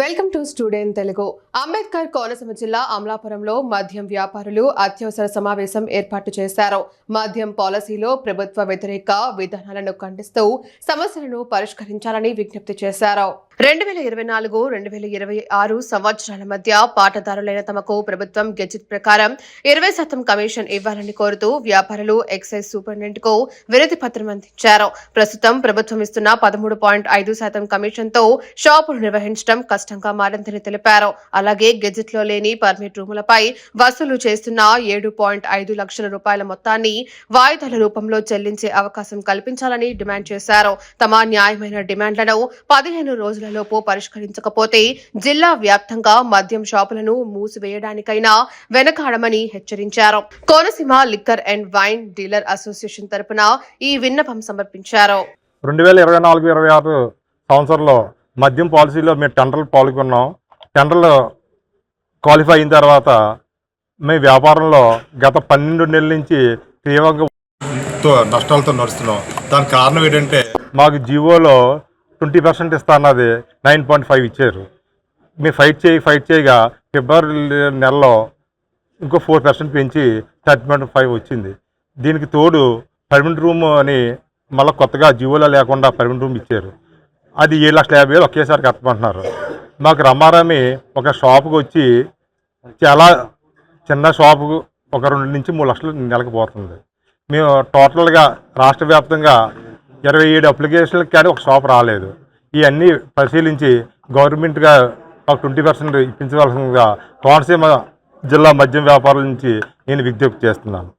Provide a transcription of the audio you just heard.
Welcome to student Telugu. Ambedkar Konaseema జిల్లా అమలాపురంలో మద్యం వ్యాపారులు అత్యవసర సమావేశం ఏర్పాటు చేశారు. మద్యం పాలసీలో ప్రభుత్వ వ్యతిరేక విధానాలను ఖండిస్తూ సమస్యలను పరిష్కరించాలని విజ్ఞప్తి చేశారు. రెండు వేల ఇరవై నాలుగు రెండు వేల ఇరవై ఆరు సంవత్సరాల మధ్య పాటదారులైన తమకు ప్రభుత్వం గెజిట్ ప్రకారం ఇరవై శాతం కమిషన్ ఇవ్వాలని కోరుతూ వ్యాపారులు ఎక్సైజ్ సూపరింటెండెంట్కు వినతి పత్రం అందించారు. ప్రస్తుతం ప్రభుత్వం ఇస్తున్న పదమూడు పాయింట్ ఐదు శాతం కమిషన్తో షాపులు నిర్వహించడం కష్టంగా మారిందని తెలిపారు. అలాగే గెజిట్లో లేని పర్మిట్ రూములపై వసూలు చేస్తున్న ఏడు పాయింట్ ఐదు లక్షల రూపాయల మొత్తాన్ని వాయిదాల రూపంలో చెల్లించే అవకాశం కల్పించాలని డిమాండ్ చేశారు. తమ న్యాయమైన డిమాండ్లను పదిహేను రోజులలోపు పరిష్కరించకపోతే జిల్లా వ్యాప్తంగా మద్యం షాపులను మూసివేయడానికైనా వెనకాడమని హెచ్చరించారు. Konaseema liquor and wine dealer association తరపున ఈ విన్నపం సమర్పించారు. రెండు వేల ఇరవై నాలుగు ఇరవై ఆరు సంవత్సరంలో మద్యం పాలసీలో మేము టెండర్లు పాల్గొన్నాం. టెండర్లు క్వాలిఫై అయిన తర్వాత మేము వ్యాపారంలో గత పన్నెండు నెలల నుంచి తీవ్రంగా నష్టాలతో నడుస్తున్నాం. దానికి కారణం ఏంటంటే మాకు జీవోలో ట్వంటీ పర్సెంట్ ఇస్తా అన్నది నైన్ పాయింట్ ఫైవ్ ఇచ్చారు. మేము ఫైట్ చేయి ఫైట్ చేయగా ఫిబ్రవరి నెలలో ఇంకో ఫోర్ పర్సెంట్ పెంచి థర్టీ పాయింట్ ఫైవ్ వచ్చింది. దీనికి తోడు పర్మనెంట్ రూమ్ అని మళ్ళీ కొత్తగా జీవోలో లేకుండా పర్మనెంట్ రూమ్ ఇచ్చారు. అది ఏడు లక్షల యాభై వేలు ఒకేసారి కట్టమంటున్నారు. మాకు రమారామి ఒక షాప్కి వచ్చి చాలా చిన్న షాపుకు ఒక రెండు నుంచి మూడు లక్షలు నెలకు పోతుంది. మేము టోటల్గా రాష్ట్ర వ్యాప్తంగా ఇరవై ఏడు అప్లికేషన్లకు కానీ ఒక షాప్ రాలేదు. ఇవన్నీ పరిశీలించి గవర్నమెంట్గా ఒక ట్వంటీ పర్సెంట్ ఇప్పించవలసిందిగా కోనసీమ జిల్లా మద్యం వ్యాపారుల నుంచి నేను విజ్ఞప్తి చేస్తున్నాను.